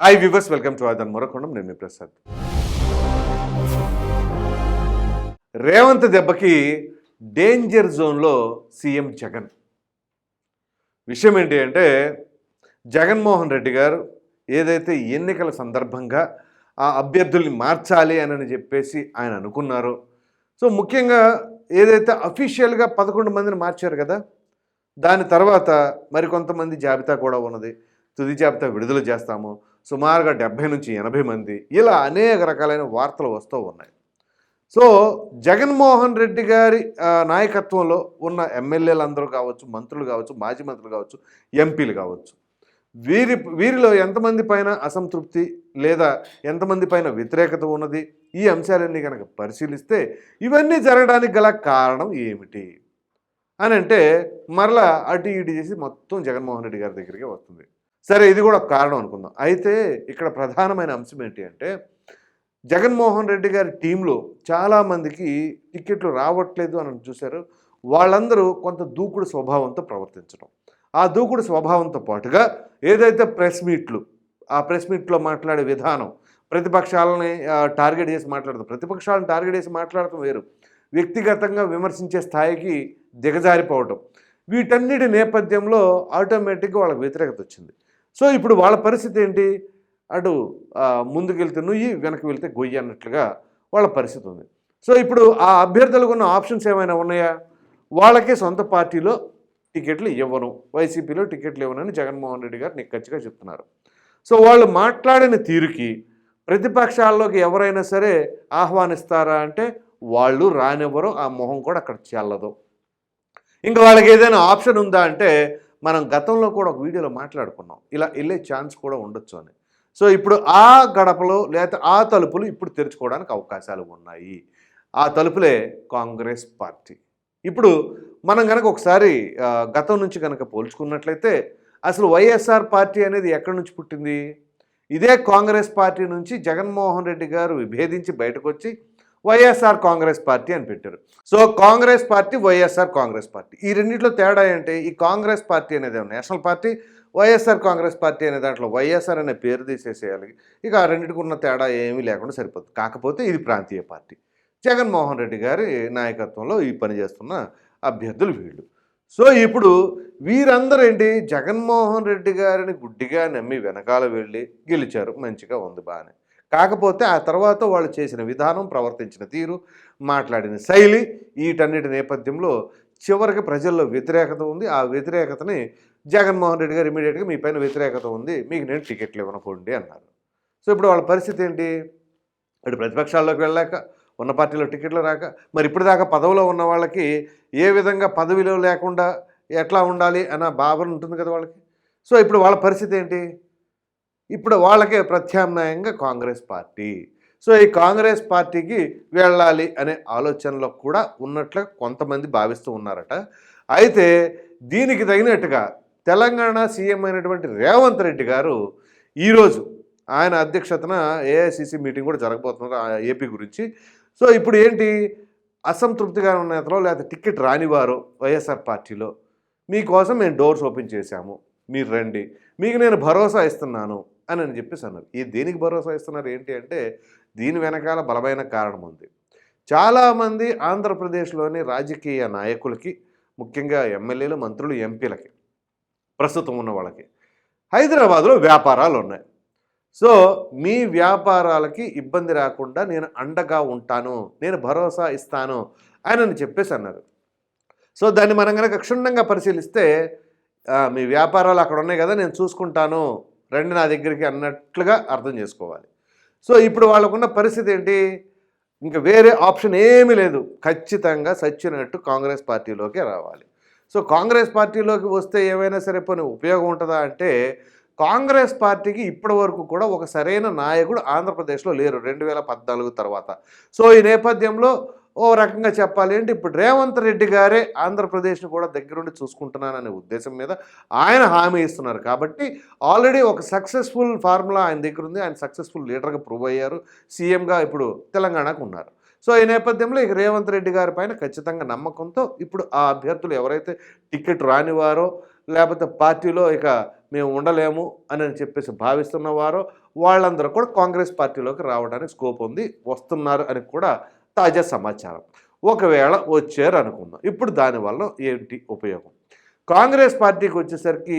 Hi viewers welcome to ఆదన్ మొరకొండం నేను ప్రసాద్ రేవంత్ దెబ్బకి డేంజర్ జోన్లో సీఎం జగన్ విషయం ఏంటి అంటే జగన్మోహన్ రెడ్డి గారు ఏదైతే ఎన్నికల సందర్భంగా ఆ అభ్యర్థుల్ని మార్చాలి అని చెప్పేసి ఆయన అనుకున్నారో. సో ముఖ్యంగా ఏదైతే అఫీషియల్గా పదకొండు మందిని మార్చారు కదా దాని తర్వాత మరికొంతమంది జాబితా కూడా ఉన్నది. తుది జాబితా విడుదల చేస్తాము. సుమారుగా డెబ్భై నుంచి ఎనభై మంది. ఇలా అనేక రకాలైన వార్తలు వస్తూ ఉన్నాయి. సో జగన్మోహన్ రెడ్డి గారి నాయకత్వంలో ఉన్న ఎమ్మెల్యేలు అందరూ కావచ్చు మంత్రులు కావచ్చు మాజీ మంత్రులు కావచ్చు ఎంపీలు కావచ్చు వీరి వీరిలో ఎంతమంది పైన అసంతృప్తి లేదా ఎంతమంది పైన వ్యతిరేకత ఉన్నది? ఈ అంశాలన్నీ కనుక పరిశీలిస్తే ఇవన్నీ జరగడానికి గల కారణం ఏమిటి? అని అంటే మరలా అటు ఇటు చేసి మొత్తం జగన్మోహన్ రెడ్డి గారి దగ్గరికి వస్తుంది. సరే ఇది కూడా ఒక కారణం అనుకుందాం. అయితే ఇక్కడ ప్రధానమైన అంశం ఏంటి అంటే జగన్మోహన్ రెడ్డి గారి టీంలో చాలామందికి టికెట్లు రావట్లేదు అని చూశారు. వాళ్ళందరూ కొంత దూకుడు స్వభావంతో ప్రవర్తించడం ఆ దూకుడు స్వభావంతో పాటుగా ఏదైతే ప్రెస్ మీట్లు ఆ ప్రెస్ మీట్లో మాట్లాడే విధానం ప్రతిపక్షాలని ఆ, టార్గెట్ చేసి మాట్లాడతాం ప్రతిపక్షాలను టార్గెట్ చేసి మాట్లాడటం వేరు. వ్యక్తిగతంగా విమర్శించే స్థాయికి దిగజారిపోవటం. వీటన్నిటి నేపథ్యంలో ఆటోమేటిక్గా వాళ్ళకి వ్యతిరేకత వచ్చింది. సో ఇప్పుడు వాళ్ళ పరిస్థితి ఏంటి? అటు ముందుకెళ్తే నుయ్యి వెనక్కి వెళ్తే గొయ్యి అన్నట్లుగా వాళ్ళ పరిస్థితి ఉంది. సో ఇప్పుడు ఆ అభ్యర్థులకు ఉన్న ఆప్షన్స్ ఏమైనా ఉన్నాయా? వాళ్ళకే సొంత పార్టీలో టికెట్లు ఇవ్వను. వైసీపీలో టికెట్లు ఇవ్వనని జగన్మోహన్ రెడ్డి గారు నిక్కచ్చిగా చెప్తున్నారు. సో వాళ్ళు మాట్లాడిన తీరుకి ప్రతిపక్షాల్లోకి ఎవరైనా సరే ఆహ్వానిస్తారా అంటే వాళ్ళు రానివ్వరు ఆ మొహం కూడా అక్కడ చెల్లదు. ఇంకా వాళ్ళకి ఏదైనా ఆప్షన్ ఉందా అంటే మనం గతంలో కూడా ఒక వీడియోలో మాట్లాడుకున్నాం. ఇలా వెళ్ళే ఛాన్స్ కూడా ఉండొచ్చు అని. సో ఇప్పుడు ఆ గడపలు లేకపోతే ఆ తలుపులు ఇప్పుడు తెరుచుకోవడానికి అవకాశాలు ఉన్నాయి. ఆ తలుపులే కాంగ్రెస్ పార్టీ. ఇప్పుడు మనం కనుక ఒకసారి గతం నుంచి కనుక పోల్చుకున్నట్లయితే అసలు వైఎస్ఆర్ పార్టీ అనేది ఎక్కడి నుంచి పుట్టింది? ఇదే కాంగ్రెస్ పార్టీ నుంచి జగన్మోహన్ రెడ్డి గారు విభేదించి బయటకు వచ్చి వైఎస్ఆర్ కాంగ్రెస్ పార్టీ అని పెట్టారు. So Congress party YSR Congress party. ఈ రెండింటిలో తేడా ఏంటి? ఈ కాంగ్రెస్ పార్టీ అనేది national party YSR Congress party అనే దాంట్లో వైఎస్ఆర్ అనే పేరు తీసేసేయాలి. ఇక ఆ రెండింటికి ఉన్న తేడా ఏమీ లేకుండా సరిపోతుంది. కాకపోతే ఇది ప్రాంతీయ పార్టీ. జగన్మోహన్ రెడ్డి గారి నాయకత్వంలో ఈ పని చేస్తున్న అభ్యర్థులు వీళ్ళు. సో ఇప్పుడు వీరందరూ ఏంటి? జగన్మోహన్ రెడ్డి గారిని గుడ్డిగా నమ్మి వెనకాల వెళ్ళి గెలిచారు. మంచిగా ఉంది బాగానే. కాకపోతే ఆ తర్వాత వాళ్ళు చేసిన విధానం ప్రవర్తించిన తీరు మాట్లాడిన శైలి వీటన్నిటి నేపథ్యంలో చివరికి ప్రజల్లో వ్యతిరేకత ఉంది. ఆ వ్యతిరేకతని జగన్మోహన్ రెడ్డి గారు ఇమీడియట్గా మీ పైన వ్యతిరేకత ఉంది. మీకు నేను టికెట్లు ఇవ్వనుకోండి అన్నారు. సో ఇప్పుడు వాళ్ళ పరిస్థితి ఏంటి? ఇప్పుడు ప్రతిపక్షాల్లోకి వెళ్ళాక ఉన్న పార్టీలో టికెట్లు రాక మరి ఇప్పటిదాకా దాకా పదవిలో ఉన్న వాళ్ళకి ఏ విధంగా పదవిలో లేకుండా ఎట్లా ఉండాలి అన్న భావన ఉంటుంది కదా వాళ్ళకి? సో ఇప్పుడు వాళ్ళ పరిస్థితి ఏంటి? ఇప్పుడు వాళ్ళకే ప్రత్యామ్నాయంగా కాంగ్రెస్ పార్టీ. సో ఈ కాంగ్రెస్ పార్టీకి వెళ్ళాలి అనే ఆలోచనలో కూడా ఉన్నట్లు కొంతమంది భావిస్తూ ఉన్నారట. అయితే దీనికి తగినట్టుగా తెలంగాణ సీఎం అయినటువంటి రేవంత్ రెడ్డి గారు ఈరోజు ఆయన అధ్యక్షతన ఏఐసిసి మీటింగ్ కూడా జరగబోతున్నారు ఆ ఏపీ గురించి. సో ఇప్పుడు ఏంటి? అసంతృప్తిగా ఉన్న నేతలో లేకపోతే టికెట్ రానివారు వైఎస్ఆర్ పార్టీలో. మీకోసం మేము డోర్స్ ఓపెన్ చేశాము. మీరు రండి. మీకు నేను భరోసా ఇస్తున్నాను. అని అని చెప్పేసి అన్నారు. ఈ దేనికి భరోసా ఇస్తున్నారు? ఏంటి అంటే దీని వెనకాల బలమైన కారణం ఉంది. చాలామంది ఆంధ్రప్రదేశ్లోని రాజకీయ నాయకులకి ముఖ్యంగా ఎమ్మెల్యేలు మంత్రులు ఎంపీలకి ప్రస్తుతం ఉన్న వాళ్ళకి హైదరాబాద్లో వ్యాపారాలు ఉన్నాయి. సో మీ వ్యాపారాలకి ఇబ్బంది రాకుండా నేను అండగా ఉంటాను నేను భరోసా ఇస్తాను అని అని చెప్పేసి అన్నారు. సో దాన్ని మనం కనుక క్షుణ్ణంగా పరిశీలిస్తే మీ వ్యాపారాలు అక్కడ ఉన్నాయి కదా నేను చూసుకుంటాను రండి నా దగ్గరికి అన్నట్లుగా అర్థం చేసుకోవాలి. సో ఇప్పుడు వాళ్ళకున్న పరిస్థితి ఏంటి? ఇంకా వేరే ఆప్షన్ ఏమీ లేదు. ఖచ్చితంగా సచ్చినట్టు కాంగ్రెస్ పార్టీలోకి రావాలి. సో కాంగ్రెస్ పార్టీలోకి వస్తే ఏమైనా సరే పోనీ ఉపయోగం ఉంటుందా అంటే కాంగ్రెస్ పార్టీకి ఇప్పటి వరకు కూడా ఒక సరైన నాయకుడు ఆంధ్రప్రదేశ్లో లేరు రెండు వేల పద్నాలుగు తర్వాత. సో ఈ నేపథ్యంలో ఓ రకంగా చెప్పాలి అంటే ఇప్పుడు రేవంత్ రెడ్డి గారే ఆంధ్రప్రదేశ్ని కూడా దగ్గరుండి చూసుకుంటున్నాననే ఉద్దేశం మీద ఆయన హామీ ఇస్తున్నారు. కాబట్టి ఆల్రెడీ ఒక సక్సెస్ఫుల్ ఫార్ములా ఆయన దగ్గర ఉంది ఆయన సక్సెస్ఫుల్ లీడర్గా ప్రూవ్ అయ్యారు. సీఎంగా ఇప్పుడు తెలంగాణకు ఉన్నారు. సో ఈ నేపథ్యంలో ఇక రేవంత్ రెడ్డి గారి పైన ఖచ్చితంగా నమ్మకంతో ఇప్పుడు ఆ అభ్యర్థులు ఎవరైతే టికెట్ రానివారో లేకపోతే పార్టీలో ఇక మేము ఉండలేము అని చెప్పేసి భావిస్తున్న వారో వాళ్ళందరూ కూడా కాంగ్రెస్ పార్టీలోకి రావడానికి స్కోప్ ఉంది. వస్తున్నారు అని కూడా తాజా సమాచారం. ఒకవేళ వచ్చారు అనుకుందాం ఇప్పుడు దానివల్ల ఏంటి ఉపయోగం? కాంగ్రెస్ పార్టీకి వచ్చేసరికి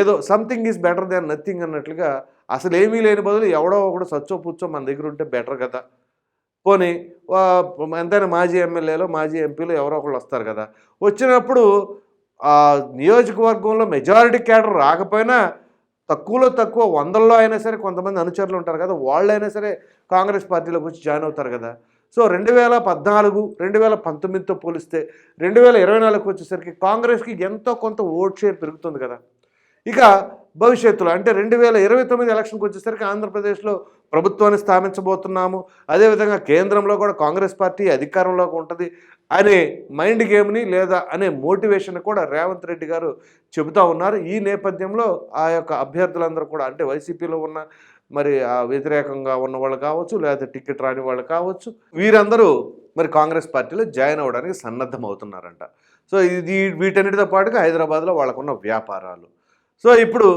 ఏదో something is better than nothing అన్నట్లుగా అసలు ఏమీ లేని బదులు ఎవడో ఒకడు సచ్చో పుచ్చో మన దగ్గర ఉంటే బెటర్ కదా. పోనీ ఎంతైనా మాజీ ఎమ్మెల్యేలో మాజీ ఎంపీలో ఎవరో ఒకళ్ళు వస్తారు కదా. వచ్చినప్పుడు ఆ నియోజకవర్గంలో మెజారిటీ క్యాడర్ రాకపోయినా తక్కువలో తక్కువ వందల్లో అయినా సరే కొంతమంది అనుచరులు ఉంటారు కదా. వాళ్ళైనా సరే కాంగ్రెస్ పార్టీలోకి వచ్చి జాయిన్ అవుతారు కదా. సో రెండు వేల పద్నాలుగు రెండు వేల పంతొమ్మిదితో పోలిస్తే రెండు వేల ఇరవై నాలుగుకి వచ్చేసరికి కాంగ్రెస్కి ఎంతో కొంత ఓట్ షేర్ పెరుగుతుంది కదా. ఇక భవిష్యత్తులో అంటే రెండు వేల ఇరవై తొమ్మిది ఎలక్షన్కి వచ్చేసరికి ఆంధ్రప్రదేశ్లో ప్రభుత్వాన్ని స్థాపించబోతున్నాము. అదేవిధంగా కేంద్రంలో కూడా కాంగ్రెస్ పార్టీ అధికారంలోకి ఉంటుంది అనే మైండ్ గేమ్ని లేదా అనే మోటివేషన్ కూడా రేవంత్ రెడ్డి గారు చెబుతూ ఉన్నారు. ఈ నేపథ్యంలో ఆ యొక్క అభ్యర్థులందరూ కూడా అంటే వైసీపీలో ఉన్న మరి ఆ వ్యతిరేకంగా ఉన్న వాళ్ళు కావచ్చు లేకపోతే టికెట్ రాని వాళ్ళు కావచ్చు వీరందరూ మరి కాంగ్రెస్ పార్టీలో జాయిన్ అవ్వడానికి సన్నద్ధం అవుతున్నారంట సో ఇది వీటన్నిటితో పాటుగా హైదరాబాద్లో వాళ్ళకున్న వ్యాపారాలు. సో ఇప్పుడు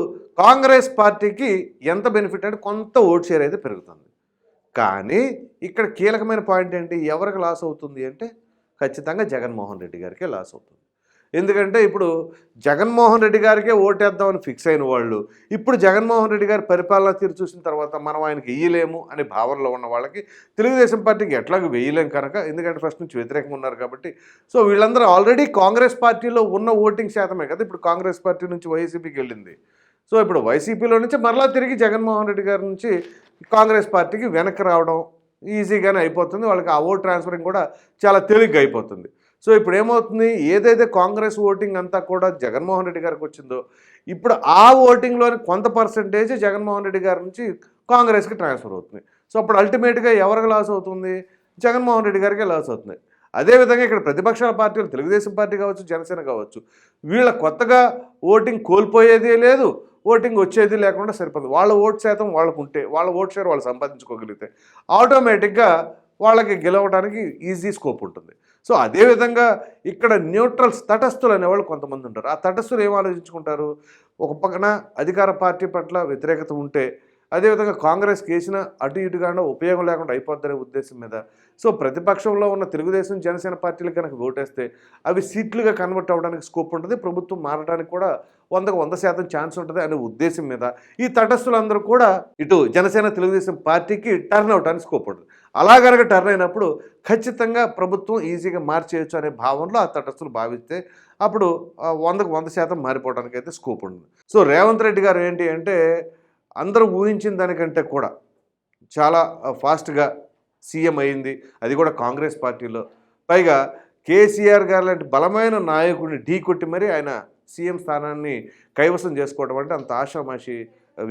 కాంగ్రెస్ పార్టీకి ఎంత బెనిఫిట్ అంటే కొంత ఓట్ షేర్ అయితే పెరుగుతుంది. కానీ ఇక్కడ కీలకమైన పాయింట్ ఏంటి? ఎవరికి లాస్ అవుతుంది అంటే ఖచ్చితంగా జగన్మోహన్ రెడ్డి గారికే లాస్ అవుతుంది. ఎందుకంటే ఇప్పుడు జగన్మోహన్ రెడ్డి గారికే ఓటేద్దామని ఫిక్స్ అయిన వాళ్ళు ఇప్పుడు జగన్మోహన్ రెడ్డి గారి పరిపాలన తీరు చూసిన తర్వాత మనం ఆయనకి వేయలేము అనే భావనలో ఉన్న వాళ్ళకి తెలుగుదేశం పార్టీకి ఎట్లాగ వేయలేం కనుక ఎందుకంటే ఫస్ట్ నుంచి వ్యతిరేకంగా ఉన్నారు కాబట్టి. సో వీళ్ళందరూ ఆల్రెడీ కాంగ్రెస్ పార్టీలో ఉన్న ఓటింగ్ శాతమే కదా ఇప్పుడు కాంగ్రెస్ పార్టీ నుంచి వైసీపీకి వెళ్ళింది. సో ఇప్పుడు వైసీపీలో నుంచి మరలా తిరిగి జగన్మోహన్ రెడ్డి గారి నుంచి కాంగ్రెస్ పార్టీకి వెనక్కి రావడం ఈజీగానే అయిపోతుంది వాళ్ళకి ఆ ఓట్ ట్రాన్స్ఫరింగ్ కూడా చాలా తేలిగ్గా అయిపోతుంది. సో ఇప్పుడు ఏమవుతుంది ఏదైతే కాంగ్రెస్ ఓటింగ్ అంతా కూడా జగన్మోహన్ రెడ్డి గారికి వచ్చిందో ఇప్పుడు ఆ ఓటింగ్లోని కొంత పర్సంటేజ్ జగన్మోహన్ రెడ్డి గారి నుంచి కాంగ్రెస్కి ట్రాన్స్ఫర్ అవుతుంది. సో అప్పుడు అల్టిమేట్గా ఎవరికి లాస్ అవుతుంది? జగన్మోహన్ రెడ్డి గారికే లాస్ అవుతుంది. అదేవిధంగా ఇక్కడ ప్రతిపక్షాల పార్టీలు తెలుగుదేశం పార్టీ కావచ్చు జనసేన కావచ్చు వీళ్ళ కొత్తగా ఓటింగ్ కోల్పోయేదే లేదు ఓటింగ్ వచ్చేది లేకుండా సరిపోతుంది వాళ్ళ ఓటు శాతం వాళ్ళకు ఉంటే వాళ్ళ ఓట్ షేర్ వాళ్ళు సంపాదించుకోగలిగితే ఆటోమేటిక్గా వాళ్ళకి గెలవడానికి ఈజీ స్కోప్ ఉంటుంది. సో అదేవిధంగా ఇక్కడ న్యూట్రల్స్ తటస్థులు అనేవాళ్ళు కొంతమంది ఉంటారు. ఆ తటస్థులు ఏం ఆలోచించుకుంటారు? ఒక పక్కన అధికార పార్టీ పట్ల వ్యతిరేకత ఉంటే అదేవిధంగా కాంగ్రెస్కి వేసిన అటు ఇటుగా ఉపయోగం లేకుండా అయిపోద్దనే ఉద్దేశం మీద. సో ప్రతిపక్షంలో ఉన్న తెలుగుదేశం జనసేన పార్టీలు కనుక ఓటేస్తే అవి సీట్లుగా కన్వర్ట్ అవ్వడానికి స్కోప్ ఉంటుంది. ప్రభుత్వం మారడానికి కూడా వందకు వంద శాతం ఛాన్స్ ఉంటుంది అనే ఉద్దేశం మీద. ఈ తటస్థులందరూ కూడా ఇటు జనసేన తెలుగుదేశం పార్టీకి టర్న్ అవడానికి స్కోప్ ఉంటుంది. అలా కనుక టర్న్ అయినప్పుడు ఖచ్చితంగా ప్రభుత్వం ఈజీగా మార్చేయచ్చు అనే భావనలో ఆ తటస్థులు భావిస్తే అప్పుడు వందకు వంద శాతం మారిపోవడానికి అయితే స్కోప్ ఉంటుంది. సో రేవంత్ రెడ్డి గారు ఏంటి అంటే అందరూ ఊహించిన దానికంటే కూడా చాలా ఫాస్ట్గా సీఎం అయింది. అది కూడా కాంగ్రెస్ పార్టీలో. పైగా కేసీఆర్ గారు లాంటి బలమైన నాయకుడిని ఢీ కొట్టి మరీ ఆయన సీఎం స్థానాన్ని కైవసం చేసుకోవడం అంటే అంత ఆషామాషి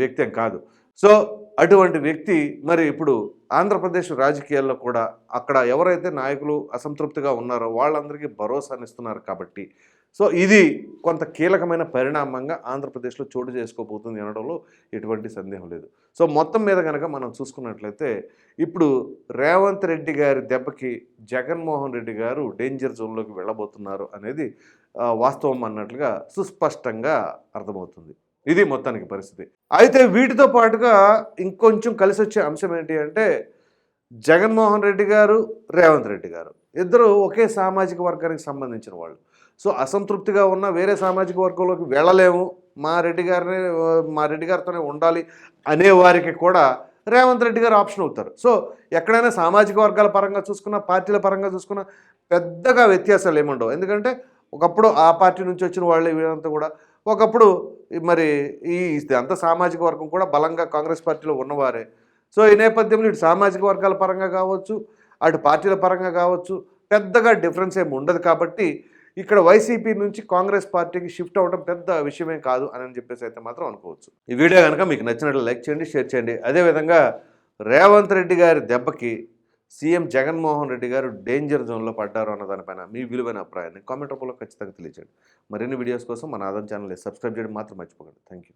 వ్యక్తి కాదు. సో అటువంటి వ్యక్తి మరి ఇప్పుడు ఆంధ్రప్రదేశ్ రాజకీయాల్లో కూడా అక్కడ ఎవరైతే నాయకులు అసంతృప్తిగా ఉన్నారో వాళ్ళందరికీ భరోసానిస్తున్నారు కాబట్టి. సో ఇది కొంత కీలకమైన పరిణామంగా ఆంధ్రప్రదేశ్లో చోటు చేసుకోబోతుంది అనడంలో ఎటువంటి సందేహం లేదు. సో మొత్తం మీద కనుక మనం చూసుకున్నట్లయితే ఇప్పుడు రేవంత్ రెడ్డి గారి దెబ్బకి జగన్మోహన్ రెడ్డి గారు డేంజర్ జోన్లోకి వెళ్ళబోతున్నారు అనేది వాస్తవం అన్నట్లుగా సుస్పష్టంగా అర్థమవుతుంది. ఇది మొత్తానికి పరిస్థితి. అయితే వీటితో పాటుగా ఇంకొంచెం కలిసి వచ్చే అంశం ఏంటి అంటే జగన్మోహన్ రెడ్డి గారు రేవంత్ రెడ్డి గారు. ఇద్దరు ఒకే సామాజిక వర్గానికి సంబంధించిన వాళ్ళు. సో అసంతృప్తిగా ఉన్న వేరే సామాజిక వర్గంలోకి వెళ్ళలేము. మా రెడ్డి గారిని మా రెడ్డి గారితోనే ఉండాలి అనే వారికి కూడా రేవంత్ రెడ్డి గారు ఆప్షన్ అవుతారు. సో ఎక్కడైనా సామాజిక వర్గాల పరంగా చూసుకున్నా పార్టీల పరంగా చూసుకున్నా పెద్దగా వ్యత్యాసాలు ఏముండవు. ఎందుకంటే ఒకప్పుడు ఆ పార్టీ నుంచి వచ్చిన వాళ్ళే వీళ్ళంతా కూడా ఒకప్పుడు మరి ఈ అంత సామాజిక వర్గం కూడా బలంగా కాంగ్రెస్ పార్టీలో ఉన్నవారే. సో ఈ నేపథ్యంలో ఇటు సామాజిక వర్గాల పరంగా కావచ్చు అటు పార్టీల పరంగా కావచ్చు పెద్దగా డిఫరెన్స్ ఏమి ఉండదు కాబట్టి ఇక్కడ వైసీపీ నుంచి కాంగ్రెస్ పార్టీకి షిఫ్ట్ అవ్వడం పెద్ద విషయమే కాదు అని చెప్పేసి అయితే మాత్రం అనుకోవచ్చు. ఈ వీడియో కనుక మీకు నచ్చినట్లు లైక్ చేయండి షేర్ చేయండి. అదేవిధంగా రేవంత్ రెడ్డి గారి దెబ్బకి సీఎం జగన్మోహన్ రెడ్డి గారు డేంజర్ జోన్లో పడ్డారు అన్న దానిపైన మీ విలువైన అభిప్రాయాన్ని కామెంట్ రూపంలో ఖచ్చితంగా తెలియజేయండి మరిన్ని వీడియోస్ కోసం మన ఆదం ఛానల్ని సబ్స్క్రైబ్ చేయడం మాత్రం మర్చిపోకండి. Thank you